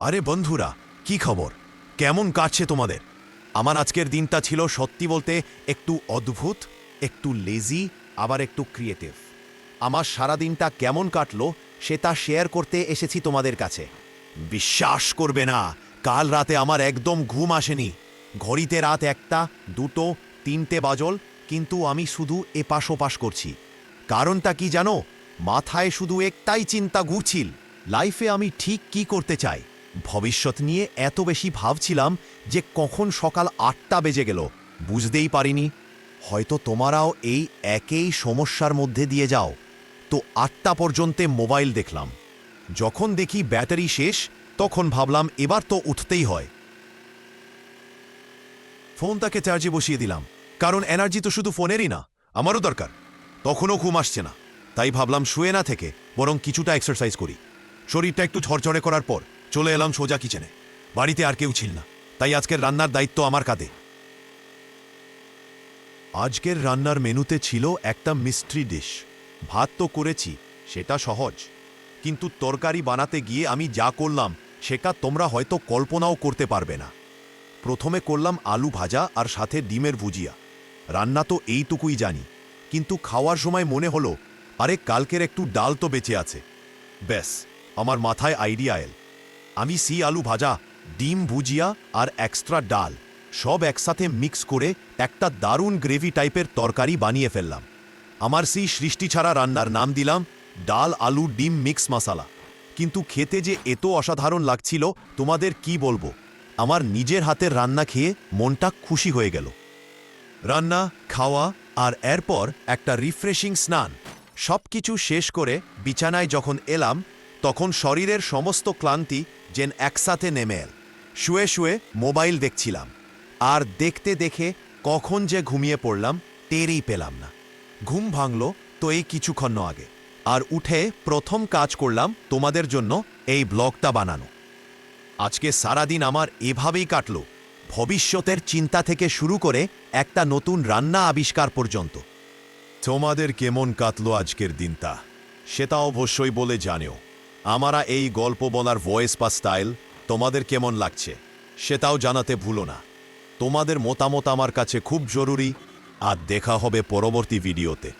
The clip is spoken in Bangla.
আরে বন্ধুরা, কি খবর? কেমন কাটছে তোমাদের? আমার আজকের দিনটা ছিল সত্যি বলতে একটু অদ্ভুত, একটু লেজি আবার একটু ক্রিয়েটিভ আমার সারা দিনটা কেমন কাটলো সেটা শেয়ার করতে এসেছি তোমাদের কাছে। বিশ্বাস করবে না, কাল রাতে আমার একদম ঘুম আসেনি। ঘড়িতে রাত একটা, দুটো, তিনটে বাজল, কিন্তু আমি শুধু এপাশ ওপাশ করছি। কারণটা কি জানো? মাথায় শুধু একটাই চিন্তা ঘুরছিল লাইফে আমি ঠিক কি করতে চাই? ভবিষ্যৎ নিয়ে এত বেশি ভাবছিলাম যে কখন সকাল আটটা বেজে গেল, বুঝতেই পারিনি। হয়তো তোমারাও এই একেই সমস্যার মধ্যে দিয়ে যাও। তো আটটা পর্যন্ত মোবাইল দেখলাম। যখন দেখি ব্যাটারি শেষ, তখন ভাবলাম এবার তো উঠতেই হয়। ফোনটাকে চার্জে বসিয়ে দিলাম, কারণ এনার্জি তো শুধু ফোনেরই না, আমারও দরকার। তখনও ঘুম আসছে না, তাই ভাবলাম শুয়ে না থেকে, বরং কিছুটা এক্সারসাইজ করি। শরীরটা একটু ঝরঝরে করার পর চলে এলাম সোজা কিচেনে। বাড়িতে আর কেউ ছিল না। তাই আজকের রান্নার দায়িত্ব আমার কাঁধে। আজকের রান্নার মেনুতে ছিল একটা মিস্ট্রি ডিশ। ভাত তো করেছি, সেটা সহজ। কিন্তু তরকারি বানাতে গিয়ে আমি যা করলাম, সেটা তোমরা হয়তো কল্পনাও করতে পারবে না। প্রথমে করলাম আলু ভাজা আর সাথে ডিমের ভুজিয়া। রান্না তো এইটুকুই জানি। কিন্তু খাওয়ার সময় মনে হলো, আরে কালকের একটু ডাল তো বেঁচে আছে। ব্যাস, আমার মাথায় আইডিয়া এল। আমি সি আলু ভাজা, ডিম ভুজিয়া আর এক্সট্রা ডাল, সব একসাথে মিক্স করে একটা দারুণ গ্রেভি টাইপের তরকারি বানিয়ে ফেললাম। আমার সেই সৃষ্টি ছাড়া রান্নার নাম দিলাম, ডাল, আলু, ডিম মিক্স মশালা। কিন্তু খেতে যে এত অসাধারণ লাগছিল, তোমাদের কি বলব? আমার নিজের হাতের রান্না খেয়ে মনটা খুশি হয়ে গেল। রান্না, খাওয়া আর এরপর একটা রিফ্রেশিং স্নান সব কিছু শেষ করে বিছানায় যখন এলাম, তখন শরীরের সমস্ত ক্লান্তি যেন একসাথে নেমে এল। শুয়ে শুয়ে মোবাইল দেখছিলাম। আর দেখতে দেখে কখন যে ঘুমিয়ে পড়লাম, টেরই পেলাম না। ঘুম ভাঙল তো এই কিছুক্ষণ আগে। আর উঠে প্রথম কাজ করলাম তোমাদের জন্য এই ব্লগটা বানানো। আজকে সারাদিন আমার এভাবেই কাটল। ভবিষ্যতের চিন্তা থেকে শুরু করে একটা নতুন রান্না আবিষ্কার পর্যন্ত। তোমাদের কেমন কাটলো আজকের দিনটা, সেটা অবশ্যই বলে জানিও। আমারা এই গল্প বলার ভয়েস বা স্টাইল তোমাদের কেমন লাগছে, সেটাও জানাতে ভুলো না। তোমাদের মতামত আমার কাছে খুব জরুরি, আর দেখা হবে পরবর্তী ভিডিওতে